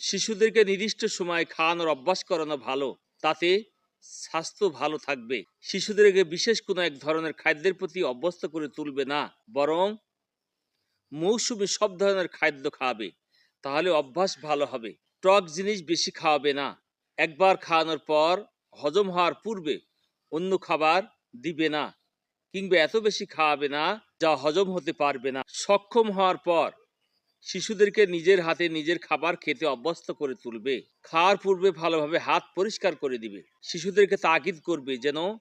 শিশুদেরকে নির্দিষ্ট সময় খাওয়ানোর অভ্যাস করানো ভালো, তাতে স্বাস্থ্য ভালো থাকবে। শিশুদেরকে বিশেষ কোনো এক ধরনের খাদ্যের প্রতি অভ্যস্ত করে তুলবে না, বরং মৌসুমী সব ধরনের খাদ্য খাওয়াবে তাহলে অভ্যাস ভালো হবে। টক জিনিস বেশি খাওয়াবে না। একবার খাওয়ানোর পর হজম হওয়ার পূর্বে অন্য খাবার দিবে না, কিংবা এত বেশি খাওয়াবে না যা হজম হতে পারবে না। সক্ষম হওয়ার পর শিশুদেরকে নিজের হাতে নিজের খাবার খেতে অভ্যস্ত করে তুলবে। খাওয়ার পূর্বে ভালোভাবে হাত পরিষ্কার করে দিবে। শিশুদেরকে তাগিদ করবে যেন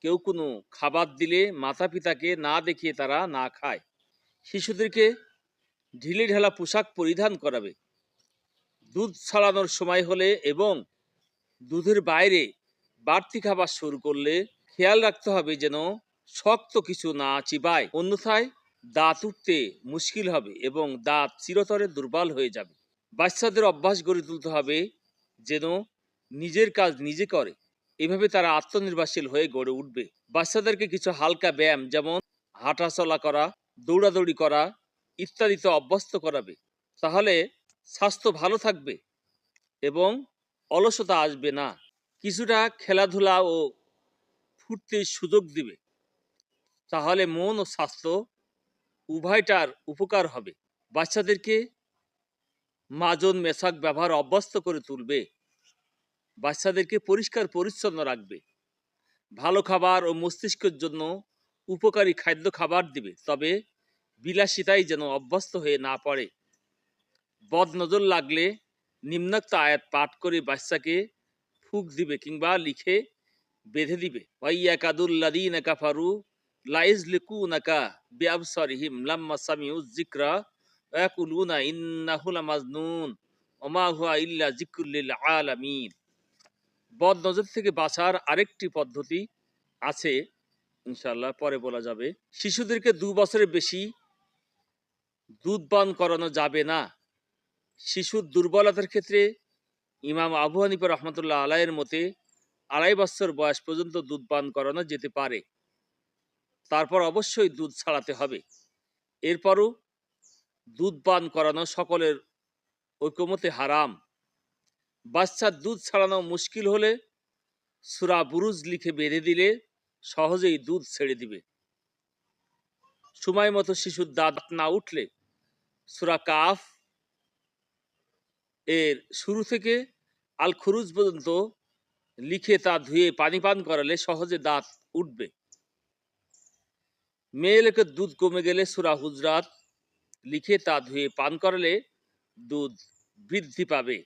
কেউ কোনো খাবার দিলে মাতা পিতাকে না দেখিয়ে তারা না খায়। শিশুদেরকে ঢিলে ঢালা পোশাক পরিধান করাবে। দুধ ছড়ানোর সময় হলে এবং দুধের বাইরে বাড়তি খাবার শুরু করলে খেয়াল রাখতে হবে যেন শক্ত কিছু না চিবায়। অন্যথায় দাঁত উঠতে মুশকিল হবে এবং দাঁত চিরতরে দুর্বল হয়ে যাবে। বাচ্চাদের অভ্যাস গড়ে তুলতে হবে যেন নিজের কাজ নিজে করে। এভাবে তারা আত্মনির্ভরশীল হয়ে গড়ে উঠবে। বাচ্চাদেরকে কিছু হালকা ব্যায়াম যেমন হাঁটাচলা করা, দৌড়াদৌড়ি করা ইত্যাদিতে অভ্যস্ত করাবে। তাহলে স্বাস্থ্য ভালো থাকবে এবং অলসতা আসবে না। কিছুটা খেলাধুলা ও ফুটতে সুযোগ দিবে। তাহলে মন ও স্বাস্থ্য উভয়টার উপকার হবে। বাচ্চাদেরকে মাজন মেশাক ব্যবহার অভ্যস্ত করে তুলবে। বাচ্চাদেরকে পরিষ্কার পরিচ্ছন্ন রাখবে। ভালো খাবার ও মস্তিষ্কের জন্য উপকারী খাদ্য খাবার দিবে, তবে বিলাসিতাই যেন অভ্যস্ত হয়ে না পড়ে। বদ নজর লাগলে নিম্নাক্ত আয়াত পাঠ করে বাচ্চাকে ফুক দিবে কিংবা লিখে বেঁধে দিবে। ওয়াইয়া কাদুল্লাদিন কাফারু লাইজ লিকু নাকা বিআবসারিহিম লাম্মা সামিউ যিকরা ওয়াকুলুনা ইন্নাহু লামাজনুন ওমা হুয়া ইল্লা যিকরুল লিল আলামিন বদ নজর থেকে বাঁচার আরেকটি পদ্ধতি আছে, ইনশাআল্লাহ পরে বলা যাবে। শিশুদেরকে দু বছরের বেশি দুধ পান করানো যাবে না। শিশুর দুর্বলতার ক্ষেত্রে ইমাম আবু হানিফা রহমতুল্লাহ আলাইয়ের মতে আড়াই বছর বয়স পর্যন্ত দুধ পান করানো যেতে পারে। তারপর অবশ্যই দুধ ছাড়াতে হবে। এরপরও দুধ পান করানো সকলের ঐকমতে হারাম। বাচ্চার দুধ ছাড়ানো মুশকিল হলে সুরা বুরুজ লিখে বেঁধে দিলে সহজেই দুধ ছেড়ে দিবে। সময় মতো শিশুর দাঁত না উঠলে সুরা কাফ এর শুরু থেকে আল খুরুজ পর্যন্ত লিখে তা ধুয়ে পানি পান করালে সহজে দাঁত উঠবে। মেয়ে লোকের দুধ কমে গেলে সুরা হুজরাত লিখে তা ধুয়ে পান করলে দুধ বৃদ্ধি পাবে।